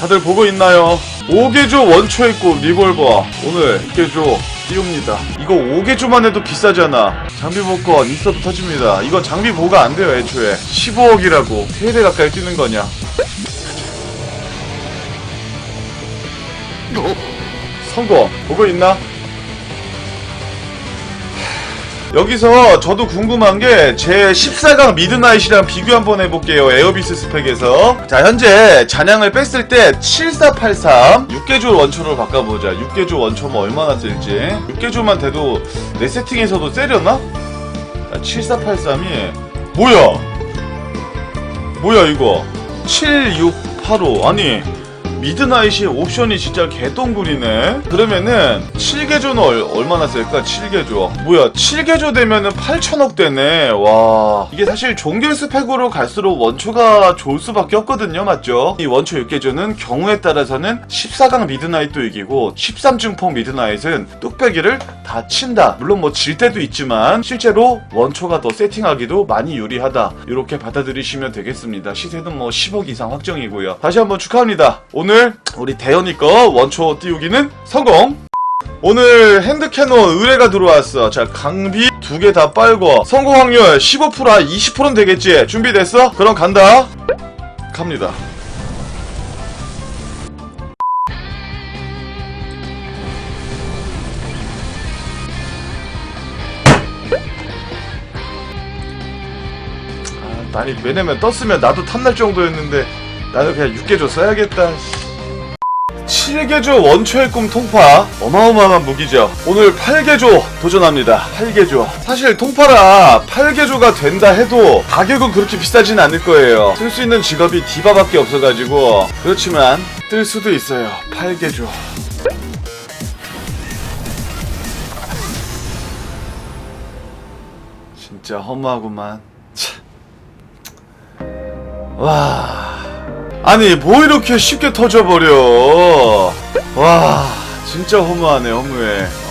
다들 보고 있나요? 5개조 원초의 꽃 리볼버. 오늘 6개조 띄웁니다. 이거 5개조만 해도 비싸잖아. 장비 복권 있어도 터집니다. 이건 장비 보가 안 돼요 애초에. 15억이라고. 3배 가까이 뛰는 거냐? 성공 보고 있나? 여기서 저도 궁금한 게 제 14강 미드나잇이랑 비교 한번 해볼게요. 에어비스 스펙에서. 자, 현재 잔향을 뺐을 때 7483, 6개조 원초로 바꿔보자. 6개조 원초면 얼마나 쓸지. 6개조만 돼도 내 세팅에서도 세려나? 자, 7483이 뭐야? 뭐야 이거? 7685 아니 미드나잇이 옵션이 진짜 개똥굴이네. 그러면은 7개조는 얼, 얼마나 쓸까? 7개조. 뭐야 7개조 되면은 8천억 되네. 와. 이게 사실 종결 스펙으로 갈수록 원초가 좋을 수밖에 없거든요. 맞죠? 이 원초 6개조는 경우에 따라서는 14강 미드나잇도 이기고 13중폭 미드나잇은 뚝배기를 다 친다. 물론 뭐 질 때도 있지만 실제로 원초가 더 세팅하기도 많이 유리하다. 이렇게 받아들이시면 되겠습니다. 시세는 뭐 10억 이상 확정이고요. 다시 한번 축하합니다. 오늘 우리 대현이 거 원초 띄우기는 성공. 오늘 핸드캐논 의뢰가 들어왔어. 자 강비 두 개 다 빨고 성공 확률 15%아 20%는 되겠지? 준비됐어? 그럼 간다. 갑니다. 아, 아니 왜냐면 떴으면 나도 탐날 정도였는데 나는 그냥 6개조 써야겠다 7개조 원초의 꿈 통파. 어마어마한 무기죠. 오늘 8개조 도전합니다. 8개조. 사실 통파라 8개조가 된다 해도 가격은 그렇게 비싸진 않을 거예요. 쓸 수 있는 직업이 디바밖에 없어가지고 그렇지만 뜰 수도 있어요. 8개조. 진짜 허무하구만. 참. 와 아니 뭐 이렇게 쉽게 터져버려 와 진짜 허무하네 허무해 어.